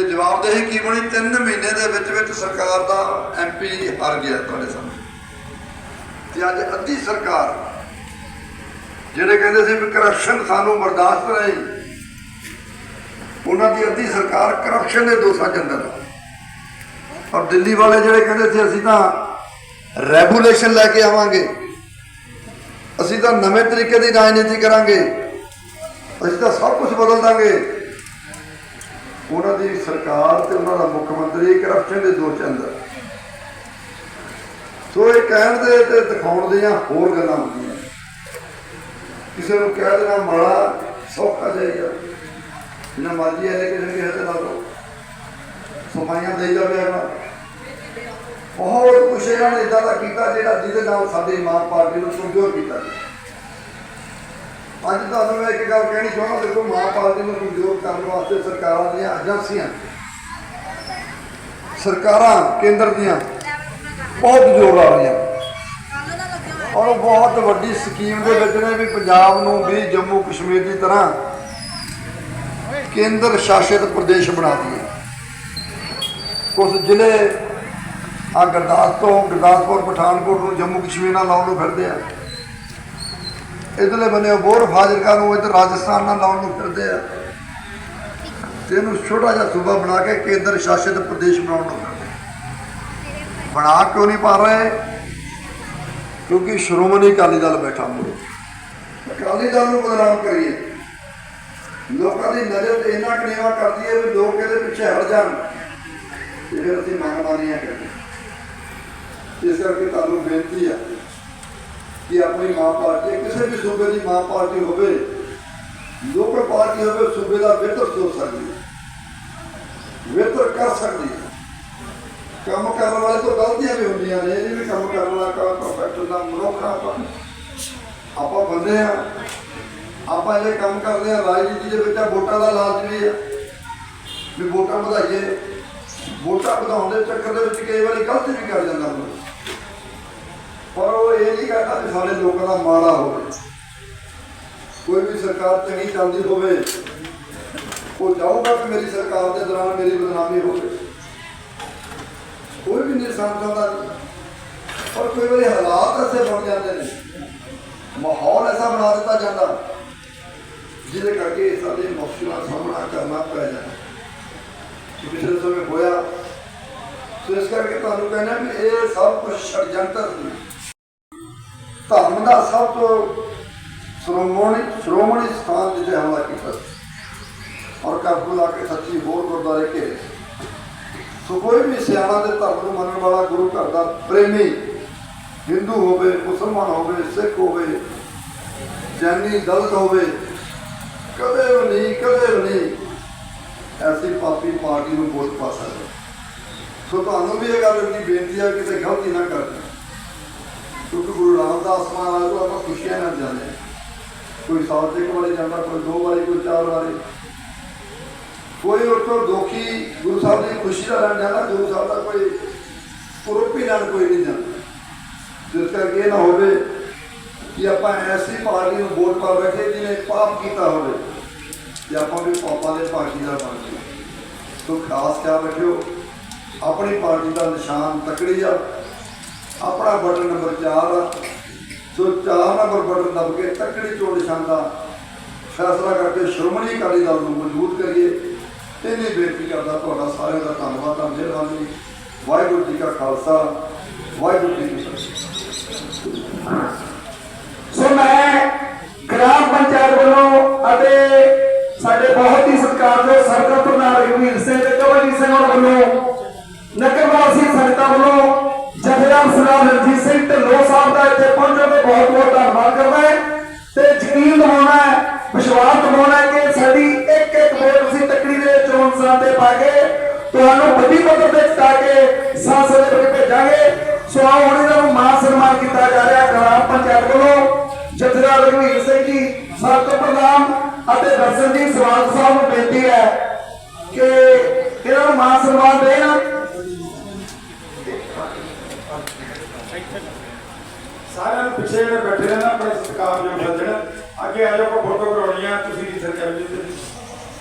ਤੇ ਜਵਾਬਦੇਹੀ ਕੀ ਬਣੀ? 3 ਮਹੀਨੇ ਦੇ ਵਿੱਚ ਵਿੱਚ ਸਰਕਾਰ ਦਾ ਐਮਪੀ ਹਾਰ ਗਿਆ ਤੁਹਾਡੇ ਸਾਹਮਣੇ। ਤੇ ਅੱਜ ਅੱਧੀ ਸਰਕਾਰ, ਜਿਹੜੇ ਕਹਿੰਦੇ ਸੀ ਵੀ ਕਰਪਸ਼ਨ ਸਾਨੂੰ ਬਰਦਾਸ਼ਤ ਨਹੀਂ, ਉਹਨਾਂ ਦੀ ਅੱਧੀ ਸਰਕਾਰ ਕਰਪਸ਼ਨ ਦੇ ਦੋਸ਼ਾਂ ਚ ਅੰਦਰ ਔਰ ਦਿੱਲੀ ਵਾਲੇ ਜਿਹੜੇ ਕਹਿੰਦੇ ਸੀ, ਅਸੀਂ ਤਾਂ ਰੈਗੂਲੇਸ਼ਨ ਲੈ ਕੇ ਆਵਾਂਗੇ। ਅਸੀਂ ਤਾਂ ਨਵੇਂ ਤਰੀਕੇ ਦੀ ਰਾਜਨੀਤੀ ਕਰਾਂਗੇ। ਅਸੀਂ ਤਾਂ ਸਭ ਕੁਝ ਬਦਲ ਦਾਂਗੇ। ਉਹਨਾਂ ਦੀ ਸਰਕਾਰ ਤੇ ਉਹਨਾਂ ਦਾ ਮੁੱਖ ਮੰਤਰੀ ਕਰਪਸ਼ਨ ਦੇ ਦੋਸ਼ ਅੰਦਰ ਸੋ ਇਹ ਕਹਿਣ ਦੇ ਤੇ ਦਿਖਾਉਣ ਦੀਆਂ ਹੋਰ ਗੱਲਾਂ ਹੁੰਦੀਆਂ। ਕਿਸੇ ਨੂੰ ਕਹਿ ਦੇਣਾ ਮਾੜਾ, ਸੌਖਾ ਜਾਏਗਾ ਜਿੰਨਾ ਮਰਜ਼ੀ ਹੈ ਕਿਸੇ ਕਿਸੇ ਤੇ ਲਾ ਲਓ ਸਫਾਈਆਂ ਦੇ ਜਾਵੇ ਅਗਲਾ ਬਹੁਤ ਕੁਛ ਇਹਨਾਂ ਨੇ ਇਦਾਂ ਦਾ ਕੀਤਾ ਜਿਹੜਾ ਜਿਹਦੇ ਨਾਲ ਸਾਡੀ ਮਾਂ ਪਾਰਟੀ ਨੂੰ ਕਮਜ਼ੋਰ ਕੀਤਾ। ਅੱਜ ਤੁਹਾਨੂੰ ਮੈਂ ਇੱਕ ਗੱਲ ਕਹਿਣੀ ਚਾਹੁੰਦਾ, ਦੇਖੋ ਮਾਂ ਪਾਰਟੀ ਨੂੰ ਕਮਜ਼ੋਰ ਕਰਨ ਵਾਸਤੇ ਸਰਕਾਰਾਂ ਦੀਆਂ ਏਜੰਸੀਆਂ, ਸਰਕਾਰਾਂ, ਕੇਂਦਰ ਦੀਆਂ ਬਹੁਤ ਜ਼ੋਰ ਲਾ ਰਹੀਆਂ। ਔਰ ਬਹੁਤ ਵੱਡੀ ਸਕੀਮ ਦੇ ਵਿੱਚ ਨੇ ਵੀ ਪੰਜਾਬ ਨੂੰ ਵੀ ਜੰਮੂ ਕਸ਼ਮੀਰ ਦੀ ਤਰ੍ਹਾਂ ਕੇਂਦਰ ਸ਼ਾਸਿਤ ਪ੍ਰਦੇਸ਼ ਬਣਾ ਦਈਏ। ਕੁਝ ਜ਼ਿਲ੍ਹੇ ਆ ਤੋਂ ਗੁਰਦਾਸਪੁਰ, ਪਠਾਨਕੋਟ ਨੂੰ ਜੰਮੂ ਕਸ਼ਮੀਰ ਨਾਲ ਲਾਉਣ ਨੂੰ ਫਿਰਦੇ ਆ। ਇਧਰਲੇ ਬੰਨੇ ਬੋਰ ਫਾਜ਼ਿਲਕਾ ਨੂੰ ਇਧਰ ਰਾਜਸਥਾਨ ਨਾਲ ਲਾਉਣ ਨੂੰ ਫਿਰਦੇ ਆ। ਤੇ ਇਹਨੂੰ ਛੋਟਾ ਜਿਹਾ ਸੂਬਾ ਬਣਾ ਕੇ ਕੇਂਦਰ ਸ਼ਾਸਿਤ ਪ੍ਰਦੇਸ਼ ਬਣਾਉਣ ਨੂੰ ਫਿਰਦੇ ਬਣਾ ਕਿਉਂ ਨਹੀਂ ਪਾ ਰਹੇ? ਕਿਉਂਕਿ ਸ਼੍ਰੋਮਣੀ ਅਕਾਲੀ ਦਲ ਬੈਠਾ ਮੂਰੇ ਅਕਾਲੀ ਦਲ ਨੂੰ ਬਦਨਾਮ ਕਰੀਏ। ਲੋਕਾਂ ਦੀ ਨਜ਼ਰ ਤੇ ਇੰਨਾ ਕਨੇਵਾ ਕਰਦੀ ਹੈ ਵੀ ਲੋਕ ਇਹਦੇ ਪਿੱਛੇ ਹਟ ਜਾਣ। ਤੇ ਫਿਰ ਅਸੀਂ ਮੰਗ ਮਾਰੀਆਂ ਕਰਦੇ ਇਸ ਕਰਕੇ ਤੁਹਾਨੂੰ ਬੇਨਤੀ ਆ ਕਿ ਆਪਣੀ ਮਾਂ ਪਾਰਟੀ ਕਿਸੇ ਵੀ ਸੂਬੇ ਦੀ ਮਾਂ ਪਾਰਟੀ ਹੋਵੇ, ਲੋਕਲ ਪਾਰਟੀ ਹੋਵੇ ਸੂਬੇ ਦਾ ਬਿਹਤਰ ਸੋਚ ਸਕਦੀ ਹੈ। ਬਿਹਤਰ ਕਰ ਸਕਦੀ ਹੈ। ਕੰਮ ਕਰਨ ਵਾਲੇ ਤੋਂ ਗਲਤੀਆਂ ਵੀ ਹੁੰਦੀਆਂ ਨੇ, ਇਹ ਵੀ ਕੰਮ ਕਰਨ ਵਾਲਾ ਕੰਮ ਪਰਫੈਕਟ ਦਾ ਮਨੁੱਖ ਆਪਾਂ। ਆਪਾਂ ਬੰਦੇ ਆ। ਆਪਾਂ ਇਹ ਕੰਮ ਕਰਦੇ ਆ, ਰਾਜਨੀਤੀ ਦੇ ਵਿੱਚ ਵੋਟਾਂ ਦਾ ਲਾਲਚ ਵੀ ਆ। ਵੀ ਵੋਟਾਂ ਵਧਾਈਏ। ਵੋਟਾਂ ਵਧਾਉਣ ਦੇ ਚੱਕਰ ਦੇ ਵਿੱਚ ਕਈ ਵਾਰੀ ਗਲਤੀ ਵੀ ਕਰ ਜਾਂਦਾ ਹੁੰਦਾ ਪਰ ਉਹ ਇਹ ਨਹੀਂ ਕਹਿੰਦਾ ਵੀ ਸਾਡੇ ਲੋਕਾਂ ਦਾ ਮਾੜਾ ਹੋਵੇ। ਕੋਈ ਵੀ ਸਰਕਾਰ ਚੰਗੀ ਚੱਲਦੀ ਹੋਵੇ, ਉਹ ਚਾਹੂਗਾ ਕਿ ਮੇਰੀ ਸਰਕਾਰ ਦੇ ਦੌਰਾਨ ਮੇਰੀ ਬਦਨਾਮੀ ਹੋਵੇ। ਕੋਈ ਵੀ ਨਹੀਂ। ਸਮਝਦਾ ਪਰ ਕੋਈ ਵਾਰੀ ਹਾਲਾਤ ਐਸੇ ਬਣ ਜਾਂਦੇ ਨੇ, ਮਾਹੌਲ ਐਸਾ ਬਣਾ ਦਿੱਤਾ ਜਾਂਦਾ, ਜਿਹਦੇ ਕਰਕੇ ਸਾਡੇ ਮੁਸ਼ਕਿਲਾਂ ਦਾ ਸਾਹਮਣਾ ਕਰਨਾ ਪੈ ਜਾਂਦਾ। ਪਿਛਲੇ ਸਮੇਂ ਹੋਇਆ, ਸੋ ਇਸ ਕਰਕੇ ਤੁਹਾਨੂੰ ਕਹਿਣਾ ਵੀ ਇਹ ਸਭ ਕੁਝ ਛੜਜੰਤਰ ਸੀ। ਧਰਮ ਦਾ ਸਭ ਤੋਂ ਸ਼੍ਰੋਮਣੀ ਸ਼੍ਰੋਮਣੀ ਸਥਾਨ ਜਿੱਥੇ ਹਮਲਾ ਕੀਤਾ ਸੀ। ਔਰ ਕਾਬੂ ਲਾ ਕੇ ਸੱਚੀ ਹੋਰ ਗੁਰਦੁਆਰੇ ਘੇਰੇ ਸੋ। ਕੋਈ ਵੀ ਸਿਆਣਾ ਦੇ ਧਰਮ ਨੂੰ ਮੰਨਣ ਵਾਲਾ ਗੁਰੂ ਘਰ ਦਾ ਪ੍ਰੇਮੀ, ਹਿੰਦੂ ਹੋਵੇ, ਮੁਸਲਮਾਨ ਹੋਵੇ, ਸਿੱਖ ਹੋਵੇ, ਜੈਨੀ, ਦਲਤ ਹੋਵੇ, ਕਦੇ ਵੀ ਨਹੀਂ, ਕਦੇ ਵੀ ਨਹੀਂ, ਐਸੀ ਪਾਪੀ ਪਾਰਟੀ ਨੂੰ ਵੋਟ ਪਾ ਸਕਦੇ। ਸੋ ਤੁਹਾਨੂੰ ਵੀ ਇਹ ਗੱਲ ਦੀ ਬੇਨਤੀ ਹੈ ਕਿ ਕਿਤੇ ਗਲਤੀ ਨਾ ਕਰਨੀ। ਕਿਉਂਕਿ ਗੁਰੂ ਰਾਮਦਾਸ ਮਹਾਰਾਜ ਨੂੰ ਆਪਾਂ ਖੁਸ਼ੀਆਂ ਨਾਲ ਜਾਂਦੇ ਹਾਂ। ਕੋਈ ਸਾਲ ਇੱਕ ਵਾਰੀ ਜਾਂਦਾ, ਕੋਈ ਦੋ ਵਾਰੀ ਕੋਈ ਚਾਰ ਵਾਰੀ ਕੋਈ ਉਹ ਤੋਂ ਦੁਖੀ ਗੁਰੂ ਸਾਹਿਬ ਦੀ ਖੁਸ਼ੀ ਦਾ ਲੈਣ ਜਾਂਦਾ, ਗੁਰੂ ਸਾਹਿਬ ਦਾ ਕੋਈ ਪੁਰਪੀ ਨਾਲ ਕੋਈ ਨਹੀਂ ਜਾਂਦਾ। ਜਿਸ ਕਰਕੇ ਇਹ ਨਾ ਹੋਵੇ ਕਿ ਆਪਾਂ ਐਸੀ ਪਾਰਟੀ ਨੂੰ ਵੋਟ ਪਾ ਬੈਠੇ ਜਿਹਨੇ ਪਾਪ ਕੀਤਾ ਹੋਵੇ, ਤੇ ਆਪਾਂ ਵੀ ਪਾਪਾਂ ਦੇ ਭਾਗੀਦਾਰ ਬਣ ਗਏ ਸੋ ਖਾਸ ਖਿਆਲ ਰੱਖਿਓ, ਆਪਣੀ ਪਾਰਟੀ ਦਾ ਨਿਸ਼ਾਨ ਤਕੜੀ ਆ। ਆਪਣਾ button number 4 so 4 number button ਦਬ ਕੇ ਤੱਕੜੀ ਚੋਣ ਨਿਸ਼ਾਨ ਦਾ ਫੈਸਲਾ ਕਰਕੇ ਸ਼੍ਰੋਮਣੀ ਅਕਾਲੀ ਦਲ ਨੂੰ ਮਜ਼ਬੂਤ ਕਰੀਏ ਇੰਨੀ ਬੇਨਤੀ ਕਰਦਾ ਤੁਹਾਡਾ ਸਾਰਿਆਂ ਦਾ ਧੰਨਵਾਦ ਆ ਮਿਹਰਬਾਨੀ ਵਾਹਿਗੁਰੂ ਜੀ ਕਾ ਖਾਲਸਾ, ਵਾਹਿਗੁਰੂ ਜੀ ਕੀ ਜਥੇਦਾਰ ਰਣਜੀਤ ਸਿੰਘ ਢਿੱਲੋਂ ਸਾਹਿਬ ਦਾ ਇੱਥੇ ਪਹੁੰਚਣ ਤੇ ਬਹੁਤ ਬਹੁਤ ਧੰਨਵਾਦ ਕਰਦਾ ਹੈ ਤੇ ਯਕੀਨ ਦਿਵਾਉਣਾ ਹੈ, ਵਿਸ਼ਵਾਸ ਦਿਵਾਉਣਾ ਹੈ ਕਿ ਸਾਡੀ ਇੱਕ ਇੱਕ ਵੋਟ ਅਸੀਂ ਤੱਕੜੀ ਦੇ ਚੋਣ ਨਿਸ਼ਾਨ ਤੇ ਪਾ ਕੇ ਤੁਹਾਨੂੰ ਵੱਡੀ ਪੱਧਰ ਤੇ ਜਿਤਾ ਕੇ ਸੰਸਦ ਦੇ ਵਿੱਚ ਭੇਜਾਂਗੇ। ਸੋ ਆਓ ਹੁਣ ਇਹਨਾਂ ਨੂੰ ਮਾਨ ਸਨਮਾਨ ਕੀਤਾ ਜਾ ਰਿਹਾ ਗ੍ਰਾਮ ਪੰਚਾਇਤ ਵੱਲੋਂ। ਜਥੇਦਾਰ ਰਘਵੀਰ ਸਿੰਘ ਜੀ ਸਰਕਲ ਪ੍ਰਧਾਨ ਅਤੇ ਦਰਸ਼ਨ ਜੀ ਸਵਾਲ ਸਾਹਿਬ ਨੂੰ ਬੇਨਤੀ ਹੈ ਕਿ ਇਹਨਾਂ ਨੂੰ ਮਾਨ ਸਨਮਾਨ ਦੇਣ। ਸਾਰਿਆਂ ਨੂੰ ਪਿੱਛੇ ਜਿਹੜੇ ਬੈਠੇ ਨੇ ਨਾ ਆਪਣੇ ਸਤਿਕਾਰਯੋਗ ਸੱਜਣ ਅੱਗੇ ਆ ਜਾਓ ਕੋ ਫੋਟੋ ਕਰਾਉਣੀ ਆ ਤੁਸੀਂ ਵੀ ਸਰਕਾਰ ਜੀ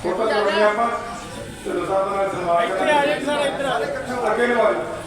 ਫੋਟੋ ਕਰਾਉਣੀ ਆਪਾਂ। ਢਿੱਲੋਂ ਸਾਹਿਬ ਦਾ ਸਨਮਾਨ ਇੱਥੇ ਆ ਜਾਓ ਸਰ ਇੱਧਰ ਆ ਜਾਓ। ਅੱਗੇ ਨੂੰ ਆ ਜਾਓ